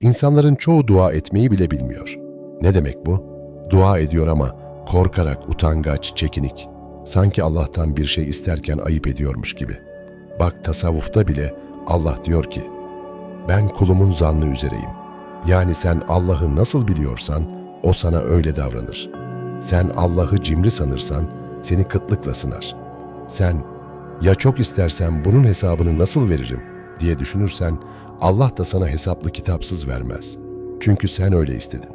İnsanların çoğu dua etmeyi bile bilmiyor. Ne demek bu? Dua ediyor ama korkarak, utangaç, çekinik. Sanki Allah'tan bir şey isterken ayıp ediyormuş gibi. Bak tasavvufta bile Allah diyor ki, ben kulumun zannı üzereyim. Yani sen Allah'ı nasıl biliyorsan o sana öyle davranır. Sen Allah'ı cimri sanırsan seni kıtlıkla sınar. Sen ya çok istersen bunun hesabını nasıl veririm diye düşünürsen Allah da sana hesaplı kitapsız vermez. Çünkü sen öyle istedin.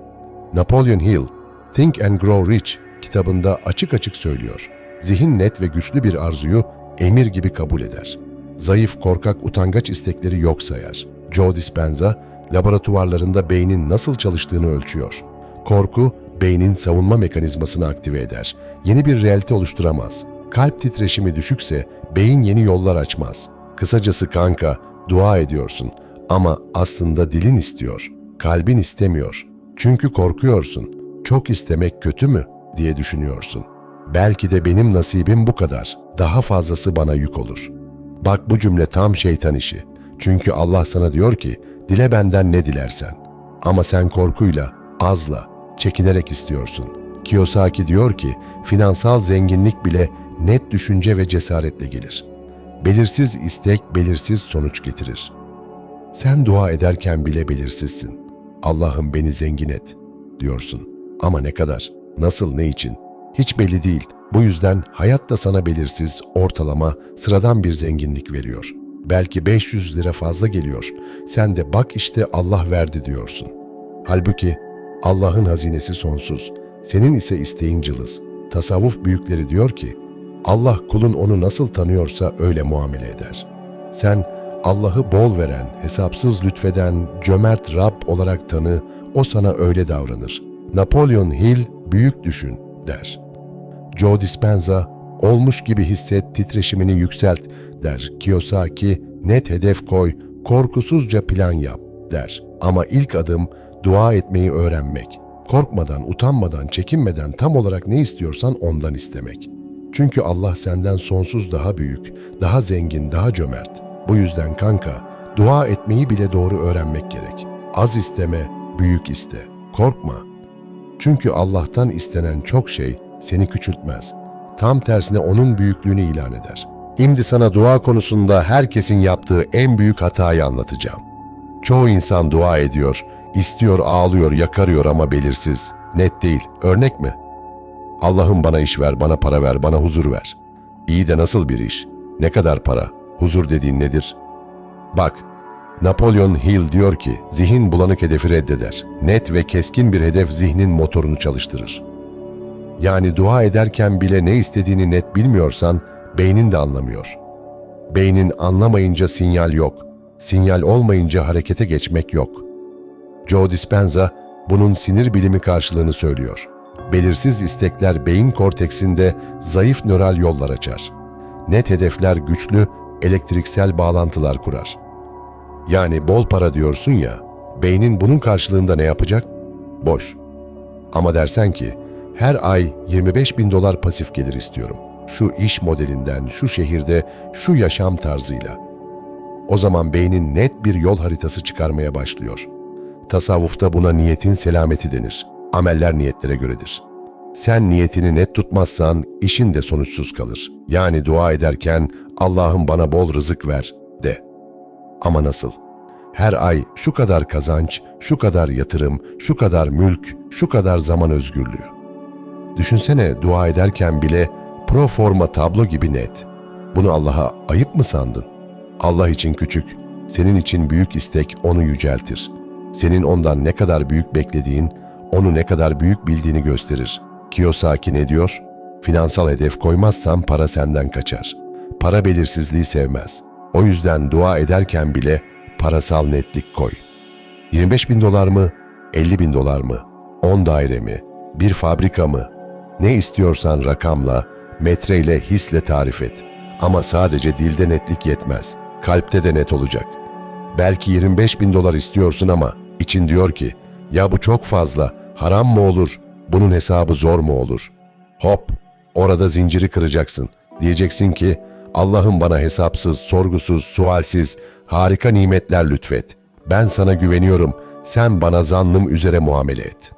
Napoleon Hill, Think and Grow Rich kitabında açık açık söylüyor. Zihin net ve güçlü bir arzuyu emir gibi kabul eder. Zayıf, korkak, utangaç istekleri yok sayar. Joe Dispenza, laboratuvarlarında beynin nasıl çalıştığını ölçüyor. Korku, beynin savunma mekanizmasını aktive eder. Yeni bir realite oluşturamaz. Kalp titreşimi düşükse beyin yeni yollar açmaz. Kısacası kanka, dua ediyorsun ama aslında dilin istiyor, kalbin istemiyor. Çünkü korkuyorsun. Çok istemek kötü mü diye düşünüyorsun. Belki de benim nasibim bu kadar. Daha fazlası bana yük olur. Bak bu cümle tam şeytan işi. Çünkü Allah sana diyor ki, dile benden ne dilersen. Ama sen korkuyla, azla, çekinerek istiyorsun. Kiyosaki diyor ki, finansal zenginlik bile net düşünce ve cesaretle gelir. Belirsiz istek belirsiz sonuç getirir. Sen dua ederken bile belirsizsin. Allah'ım beni zengin et diyorsun. Ama ne kadar, nasıl, ne için? Hiç belli değil. Bu yüzden hayat da sana belirsiz, ortalama, sıradan bir zenginlik veriyor. Belki 500 lira fazla geliyor. Sen de bak işte Allah verdi diyorsun. Halbuki Allah'ın hazinesi sonsuz. Senin ise isteğin cılız. Tasavvuf büyükleri diyor ki, Allah kulun onu nasıl tanıyorsa öyle muamele eder. Sen Allah'ı bol veren, hesapsız lütfeden, cömert Rab olarak tanı, o sana öyle davranır. Napolyon Hill büyük düşün der. Joe Dispenza olmuş gibi hisset, titreşimini yükselt der. Kiyosaki net hedef koy, korkusuzca plan yap der. Ama ilk adım dua etmeyi öğrenmek. Korkmadan, utanmadan, çekinmeden tam olarak ne istiyorsan ondan istemek. Çünkü Allah senden sonsuz daha büyük, daha zengin, daha cömert. Bu yüzden kanka, dua etmeyi bile doğru öğrenmek gerek. Az isteme, büyük iste. Korkma. Çünkü Allah'tan istenen çok şey seni küçültmez. Tam tersine onun büyüklüğünü ilan eder. Şimdi sana dua konusunda herkesin yaptığı en büyük hatayı anlatacağım. Çoğu insan dua ediyor, istiyor, ağlıyor, yakarıyor ama belirsiz. Net değil. Örnek mi? Allah'ım bana iş ver, bana para ver, bana huzur ver. İyi de nasıl bir iş? Ne kadar para? Huzur dediğin nedir? Bak, Napolyon Hill diyor ki, zihin bulanık hedefi reddeder. Net ve keskin bir hedef zihnin motorunu çalıştırır. Yani dua ederken bile ne istediğini net bilmiyorsan, beynin de anlamıyor. Beynin anlamayınca sinyal yok. Sinyal olmayınca harekete geçmek yok. Joe Dispenza bunun sinir bilimi karşılığını söylüyor. Belirsiz istekler beyin korteksinde zayıf nöral yollar açar. Net hedefler güçlü, elektriksel bağlantılar kurar. Yani bol para diyorsun ya, beynin bunun karşılığında ne yapacak? Boş. Ama dersen ki, her ay 25 bin dolar pasif gelir istiyorum. Şu iş modelinden, şu şehirde, şu yaşam tarzıyla. O zaman beynin net bir yol haritası çıkarmaya başlıyor. Tasavvufta buna niyetin selameti denir. Ameller niyetlere göredir. Sen niyetini net tutmazsan işin de sonuçsuz kalır. Yani dua ederken Allah'ım bana bol rızık ver de. Ama nasıl? Her ay şu kadar kazanç, şu kadar yatırım, şu kadar mülk, şu kadar zaman özgürlüğü. Düşünsene dua ederken bile pro forma tablo gibi net. Bunu Allah'a ayıp mı sandın? Allah için küçük, senin için büyük istek onu yüceltir. Senin ondan ne kadar büyük beklediğin, onu ne kadar büyük bildiğini gösterir. Kiyosaki ne diyor? Finansal hedef koymazsan para senden kaçar. Para belirsizliği sevmez. O yüzden dua ederken bile parasal netlik koy. 25 bin dolar mı? 50 bin dolar mı? 10 daire mi? Bir fabrika mı? Ne istiyorsan rakamla, metreyle, hisle tarif et. Ama sadece dilde netlik yetmez. Kalpte de net olacak. Belki 25 bin dolar istiyorsun ama için diyor ki, ya bu çok fazla, haram mı olur, bunun hesabı zor mu olur? Hop, orada zinciri kıracaksın. Diyeceksin ki, Allah'ım bana hesapsız, sorgusuz, sualsiz, harika nimetler lütfet. Ben sana güveniyorum, sen bana zannım üzere muamele et.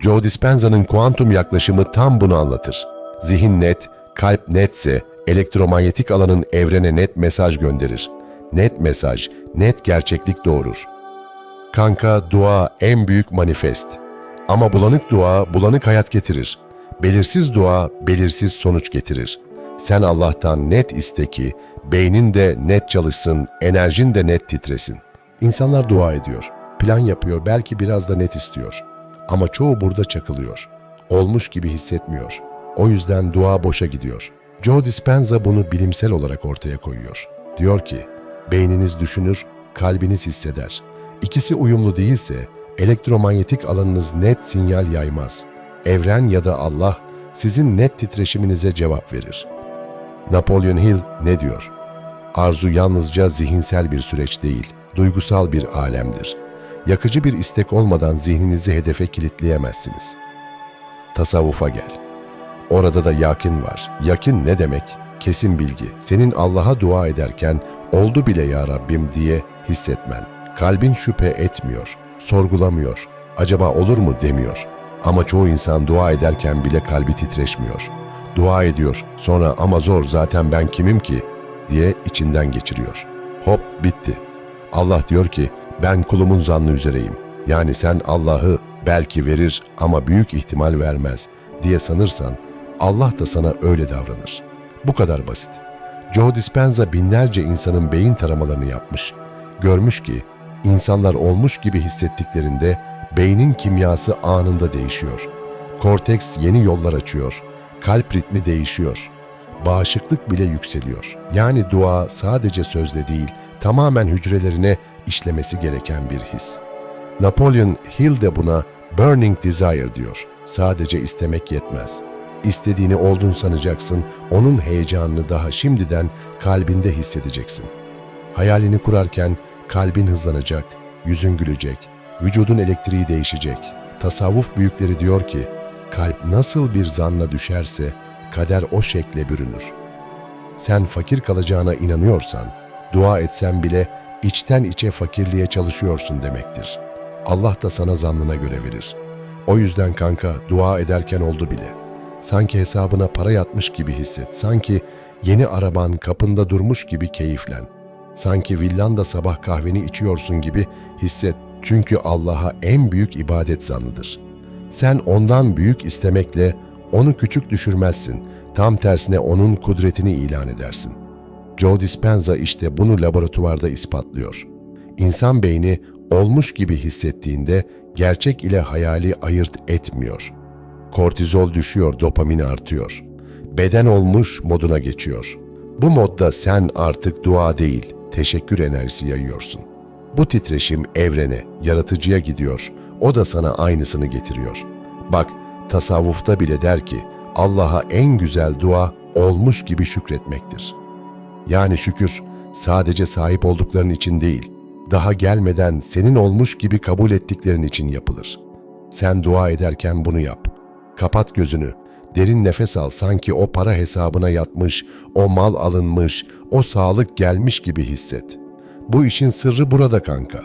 Joe Dispenza'nın kuantum yaklaşımı tam bunu anlatır. Zihin net, kalp netse elektromanyetik alanın evrene net mesaj gönderir. Net mesaj, net gerçeklik doğurur. Kanka dua en büyük manifest. Ama bulanık dua bulanık hayat getirir. Belirsiz dua belirsiz sonuç getirir. Sen Allah'tan net iste ki beynin de net çalışsın, enerjin de net titresin. İnsanlar dua ediyor, plan yapıyor, belki biraz da net istiyor. Ama çoğu burada çakılıyor. Olmuş gibi hissetmiyor. O yüzden dua boşa gidiyor. Joe Dispenza bunu bilimsel olarak ortaya koyuyor. Diyor ki, beyniniz düşünür, kalbiniz hisseder. İkisi uyumlu değilse elektromanyetik alanınız net sinyal yaymaz. Evren ya da Allah sizin net titreşiminize cevap verir. Napoleon Hill ne diyor? Arzu yalnızca zihinsel bir süreç değil, duygusal bir alemdir. Yakıcı bir istek olmadan zihninizi hedefe kilitleyemezsiniz. Tasavvufa gel. Orada da yakin var. Yakin ne demek? Kesin bilgi. Senin Allah'a dua ederken oldu bile ya Rabbim diye hissetmen. Kalbin şüphe etmiyor, sorgulamıyor. Acaba olur mu demiyor. Ama çoğu insan dua ederken bile kalbi titreşmiyor. Dua ediyor, sonra ama zor zaten ben kimim ki diye içinden geçiriyor. Hop bitti. Allah diyor ki ben kulumun zannı üzereyim. Yani sen Allah'ı belki verir ama büyük ihtimal vermez diye sanırsan Allah da sana öyle davranır. Bu kadar basit. Joe Dispenza binlerce insanın beyin taramalarını yapmış. Görmüş ki insanlar olmuş gibi hissettiklerinde beynin kimyası anında değişiyor. Korteks yeni yollar açıyor. Kalp ritmi değişiyor. Bağışıklık bile yükseliyor. Yani dua sadece sözle değil, tamamen hücrelerine işlemesi gereken bir his. Napoleon Hill de buna burning desire diyor. Sadece istemek yetmez. İstediğini oldun sanacaksın, onun heyecanını daha şimdiden kalbinde hissedeceksin. Hayalini kurarken kalbin hızlanacak, yüzün gülecek, vücudun elektriği değişecek. Tasavvuf büyükleri diyor ki, kalp nasıl bir zanla düşerse kader o şekle bürünür. Sen fakir kalacağına inanıyorsan, dua etsen bile içten içe fakirliğe çalışıyorsun demektir. Allah da sana zannına göre verir. O yüzden kanka dua ederken oldu bile. Sanki hesabına para yatmış gibi hisset. Sanki yeni araban kapında durmuş gibi keyiflen. Sanki villanda sabah kahveni içiyorsun gibi hisset. Çünkü Allah'a en büyük ibadet zannıdır. Sen ondan büyük istemekle onu küçük düşürmezsin. Tam tersine onun kudretini ilan edersin. Joe Dispenza işte bunu laboratuvarda ispatlıyor. İnsan beyni olmuş gibi hissettiğinde gerçek ile hayali ayırt etmiyor. Kortizol düşüyor, dopamin artıyor. Beden olmuş moduna geçiyor. Bu modda sen artık dua değil, teşekkür enerjisi yayıyorsun. Bu titreşim evrene, yaratıcıya gidiyor. O da sana aynısını getiriyor. Bak, tasavvufta bile der ki, Allah'a en güzel dua olmuş gibi şükretmektir. Yani şükür sadece sahip oldukların için değil, daha gelmeden senin olmuş gibi kabul ettiklerin için yapılır. Sen dua ederken bunu yap. Kapat gözünü, derin nefes al sanki o para hesabına yatmış, o mal alınmış, o sağlık gelmiş gibi hisset. Bu işin sırrı burada kanka.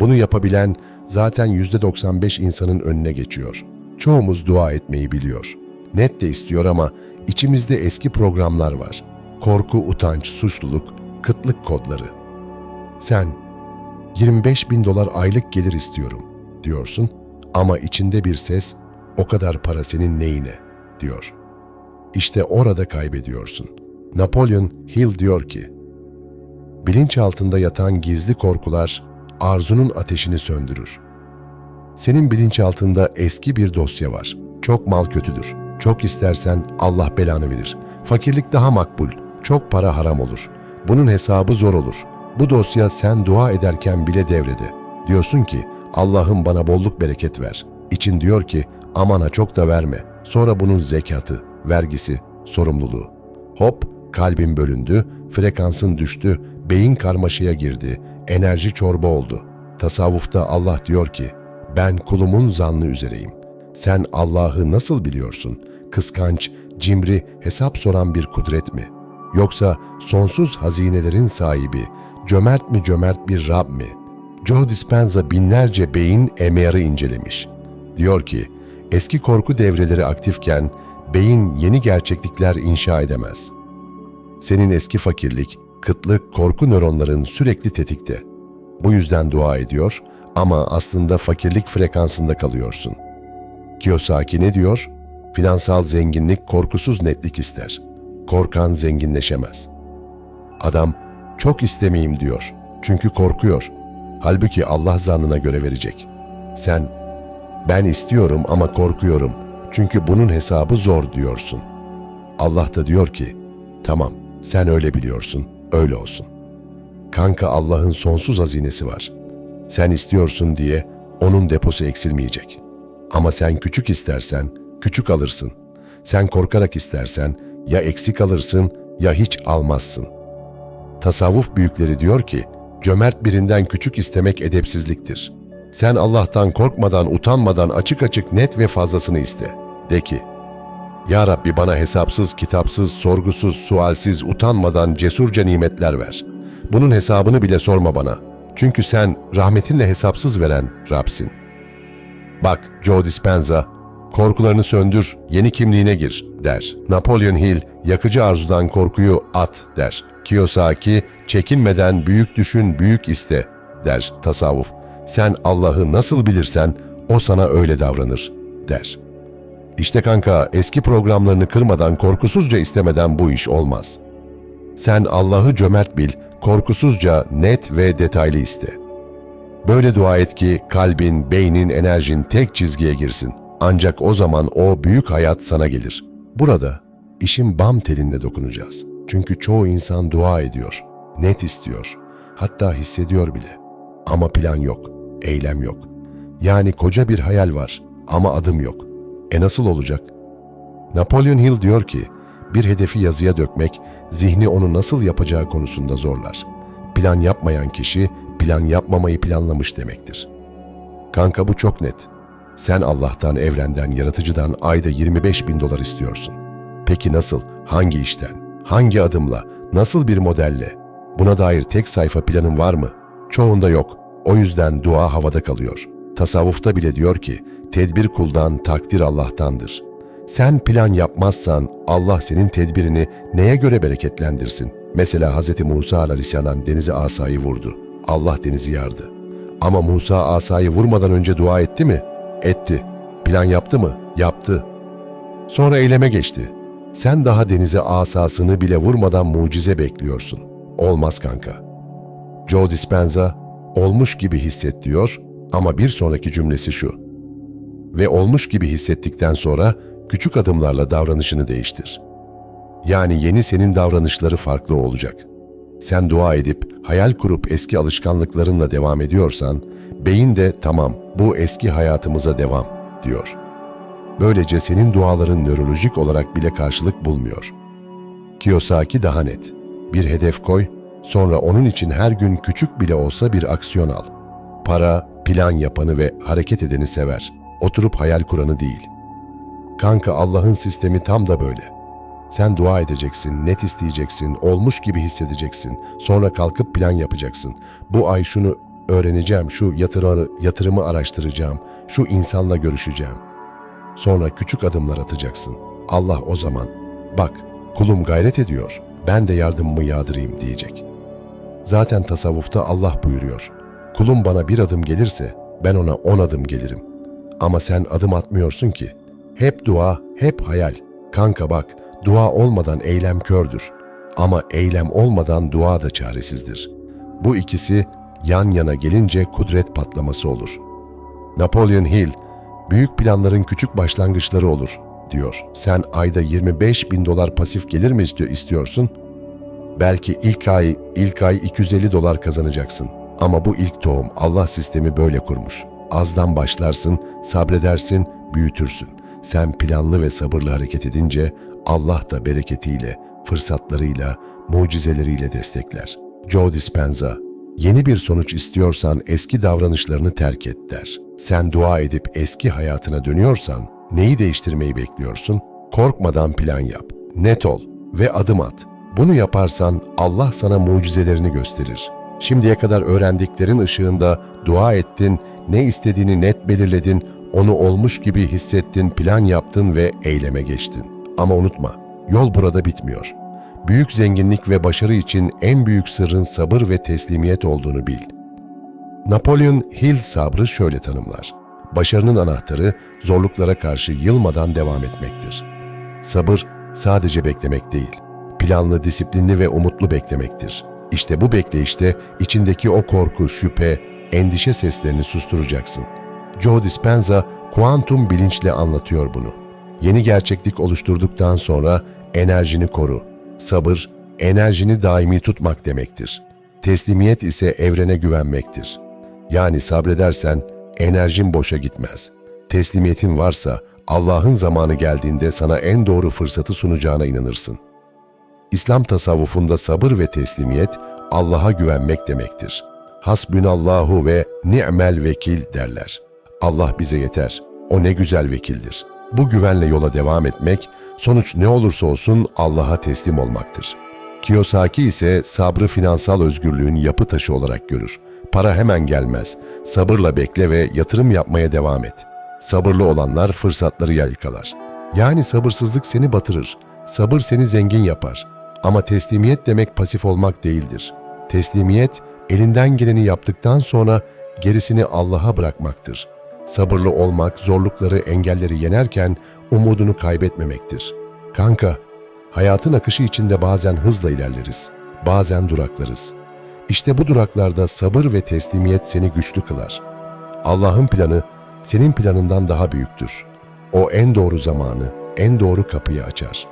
Bunu yapabilen zaten %95 insanın önüne geçiyor. Çoğumuz dua etmeyi biliyor. Net de istiyor ama içimizde eski programlar var. Korku, utanç, suçluluk, kıtlık kodları. Sen 25 bin dolar aylık gelir istiyorum diyorsun ama içinde bir ses o kadar para senin neyine diyor. İşte orada kaybediyorsun. Napolyon Hill diyor ki, bilinç altında yatan gizli korkular arzunun ateşini söndürür. Senin bilinçaltında eski bir dosya var. Çok mal kötüdür. Çok istersen Allah belanı verir. Fakirlik daha makbul. Çok para haram olur. Bunun hesabı zor olur. Bu dosya sen dua ederken bile devrede. Diyorsun ki Allah'ım bana bolluk bereket ver. İçin diyor ki amana çok da verme. Sonra bunun zekatı, vergisi, sorumluluğu. Hop kalbin bölündü, frekansın düştü, beyin karmaşaya girdi, enerji çorba oldu. Tasavvufta Allah diyor ki ben kulumun zannı üzereyim. Sen Allah'ı nasıl biliyorsun? Kıskanç, cimri, hesap soran bir kudret mi? Yoksa sonsuz hazinelerin sahibi, cömert mi cömert bir Rab mi? Joe Dispenza binlerce beyin MR'ı incelemiş. Diyor ki, eski korku devreleri aktifken beyin yeni gerçeklikler inşa edemez. Senin eski fakirlik, kıtlık, korku nöronların sürekli tetikte. Bu yüzden dua ediyor ama aslında fakirlik frekansında kalıyorsun. Kiyosaki ne diyor? Finansal zenginlik korkusuz netlik ister. Korkan zenginleşemez. Adam çok istemeyeyim diyor. Çünkü korkuyor. Halbuki Allah zannına göre verecek. Sen ben istiyorum ama korkuyorum. Çünkü bunun hesabı zor diyorsun. Allah da diyor ki, tamam sen öyle biliyorsun, öyle olsun. Kanka Allah'ın sonsuz hazinesi var. Sen istiyorsun diye onun deposu eksilmeyecek. Ama sen küçük istersen küçük alırsın. Sen korkarak istersen ya eksik alırsın ya hiç almazsın. Tasavvuf büyükleri diyor ki, cömert birinden küçük istemek edepsizliktir. Sen Allah'tan korkmadan, utanmadan açık açık net ve fazlasını iste. De ki, Ya Rabbi bana hesapsız, kitapsız, sorgusuz, sualsiz, utanmadan cesurca nimetler ver. Bunun hesabını bile sorma bana. Çünkü sen rahmetinle hesapsız veren Rabsin. Bak Joe Dispenza, korkularını söndür, yeni kimliğine gir der. Napoleon Hill, yakıcı arzudan korkuyu at der. Kiyosaki, çekinmeden büyük düşün, büyük iste der tasavvuf. Sen Allah'ı nasıl bilirsen o sana öyle davranır der. İşte kanka eski programlarını kırmadan korkusuzca istemeden bu iş olmaz. Sen Allah'ı cömert bil, korkusuzca net ve detaylı iste. Böyle dua et ki kalbin, beynin, enerjin tek çizgiye girsin. Ancak o zaman o büyük hayat sana gelir. Burada işin bam teline dokunacağız. Çünkü çoğu insan dua ediyor, net istiyor, hatta hissediyor bile. Ama plan yok, eylem yok. Yani koca bir hayal var ama adım yok. E nasıl olacak? Napolyon Hill diyor ki, bir hedefi yazıya dökmek zihni onu nasıl yapacağı konusunda zorlar. Plan yapmayan kişi plan yapmamayı planlamış demektir. Kanka bu çok net. Sen Allah'tan, evrenden, yaratıcıdan ayda 25 bin dolar istiyorsun. Peki nasıl, hangi işten, hangi adımla, nasıl bir modelle? Buna dair tek sayfa planın var mı? Çoğunda yok. O yüzden dua havada kalıyor. Tasavvufta bile diyor ki, tedbir kuldan, takdir Allah'tandır. Sen plan yapmazsan Allah senin tedbirini neye göre bereketlendirsin? Mesela Hz. Musa aleyhisselam denize asayı vurdu. Allah denizi yardı. Ama Musa asayı vurmadan önce dua etti mi? Etti. Plan yaptı mı? Yaptı. Sonra eyleme geçti. Sen daha denize asasını bile vurmadan mucize bekliyorsun. Olmaz kanka. Joe Dispenza, olmuş gibi hisset diyor ama bir sonraki cümlesi şu. Ve olmuş gibi hissettikten sonra küçük adımlarla davranışını değiştir. Yani yeni senin davranışları farklı olacak. Sen dua edip, hayal kurup eski alışkanlıklarınla devam ediyorsan, beyin de tamam bu eski hayatımıza devam diyor. Böylece senin duaların nörolojik olarak bile karşılık bulmuyor. Kiyosaki daha net. Bir hedef koy, sonra onun için her gün küçük bile olsa bir aksiyon al. Para, plan yapanı ve hareket edeni sever. Oturup hayal kuranı değil. Kanka Allah'ın sistemi tam da böyle. Sen dua edeceksin, net isteyeceksin, olmuş gibi hissedeceksin. Sonra kalkıp plan yapacaksın. Bu ay şunu öğreneceğim, şu yatırımı, yatırımı araştıracağım, şu insanla görüşeceğim. Sonra küçük adımlar atacaksın. Allah o zaman, bak kulum gayret ediyor, ben de yardımımı yağdırayım diyecek. Zaten tasavvufta Allah buyuruyor. Kulum bana bir adım gelirse ben ona on adım gelirim. Ama sen adım atmıyorsun ki. Hep dua, hep hayal. Kanka bak, dua olmadan eylem kördür. Ama eylem olmadan dua da çaresizdir. Bu ikisi yan yana gelince kudret patlaması olur. Napoleon Hill, büyük planların küçük başlangıçları olur, diyor. Sen ayda 25 bin dolar pasif gelir mi istiyor, istiyorsun? Belki ilk ay, ilk ay 250 dolar kazanacaksın. Ama bu ilk tohum Allah sistemi böyle kurmuş. Azdan başlarsın, sabredersin, büyütürsün. Sen planlı ve sabırlı hareket edince Allah da bereketiyle, fırsatlarıyla, mucizeleriyle destekler. Joe Dispenza, yeni bir sonuç istiyorsan eski davranışlarını terk et der. Sen dua edip eski hayatına dönüyorsan neyi değiştirmeyi bekliyorsun? Korkmadan plan yap, net ol ve adım at. Bunu yaparsan Allah sana mucizelerini gösterir. Şimdiye kadar öğrendiklerin ışığında dua ettin, ne istediğini net belirledin, onu olmuş gibi hissettin, plan yaptın ve eyleme geçtin. Ama unutma, yol burada bitmiyor. Büyük zenginlik ve başarı için en büyük sırrın sabır ve teslimiyet olduğunu bil. Napolyon Hill sabrı şöyle tanımlar. Başarının anahtarı zorluklara karşı yılmadan devam etmektir. Sabır sadece beklemek değil, planlı, disiplinli ve umutlu beklemektir. İşte bu bekleyişte içindeki o korku, şüphe, endişe seslerini susturacaksın. Joe Dispenza kuantum bilinçle anlatıyor bunu. Yeni gerçeklik oluşturduktan sonra enerjini koru. Sabır, enerjini daimi tutmak demektir. Teslimiyet ise evrene güvenmektir. Yani sabredersen enerjin boşa gitmez. Teslimiyetin varsa Allah'ın zamanı geldiğinde sana en doğru fırsatı sunacağına inanırsın. İslam tasavvufunda sabır ve teslimiyet Allah'a güvenmek demektir. Hasbünallahu ve ni'mel vekil derler. Allah bize yeter. O ne güzel vekildir. Bu güvenle yola devam etmek, sonuç ne olursa olsun Allah'a teslim olmaktır. Kiyosaki ise sabrı finansal özgürlüğün yapı taşı olarak görür. Para hemen gelmez. Sabırla bekle ve yatırım yapmaya devam et. Sabırlı olanlar fırsatları yaykalar. Yani sabırsızlık seni batırır. Sabır seni zengin yapar. Ama teslimiyet demek pasif olmak değildir. Teslimiyet, elinden geleni yaptıktan sonra gerisini Allah'a bırakmaktır. Sabırlı olmak, zorlukları, engelleri yenerken umudunu kaybetmemektir. Kanka, hayatın akışı içinde bazen hızla ilerleriz, bazen duraklarız. İşte bu duraklarda sabır ve teslimiyet seni güçlü kılar. Allah'ın planı senin planından daha büyüktür. O en doğru zamanı, en doğru kapıyı açar.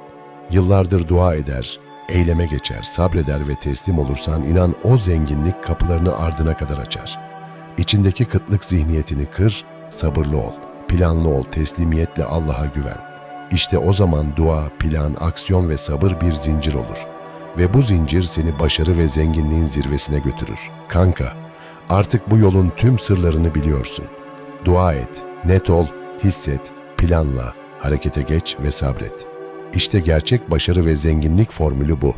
Yıllardır dua eder, eyleme geçer, sabreder ve teslim olursan inan o zenginlik kapılarını ardına kadar açar. İçindeki kıtlık zihniyetini kır, sabırlı ol, planlı ol, teslimiyetle Allah'a güven. İşte o zaman dua, plan, aksiyon ve sabır bir zincir olur. Ve bu zincir seni başarı ve zenginliğin zirvesine götürür. Kanka, artık bu yolun tüm sırlarını biliyorsun. Dua et, net ol, hisset, planla, harekete geç ve sabret. İşte gerçek başarı ve zenginlik formülü bu.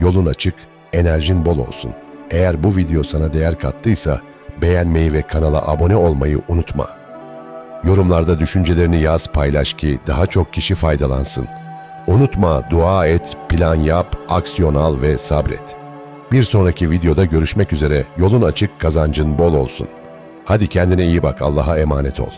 Yolun açık, enerjin bol olsun. Eğer bu video sana değer kattıysa beğenmeyi ve kanala abone olmayı unutma. Yorumlarda düşüncelerini yaz, paylaş ki daha çok kişi faydalansın. Unutma, dua et, plan yap, aksiyon al ve sabret. Bir sonraki videoda görüşmek üzere. Yolun açık, kazancın bol olsun. Hadi kendine iyi bak, Allah'a emanet ol.